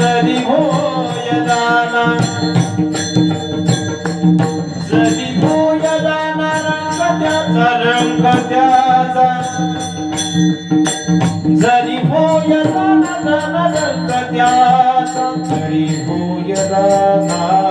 जरी होय दाना जरी जरी दाना राणा रंग त्याचा रंग त्याचा. जरी होय दाना दाना रंग त्याचा. जरी होय दाना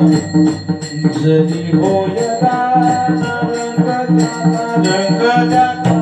जरी भोय जरी होय रंग रंग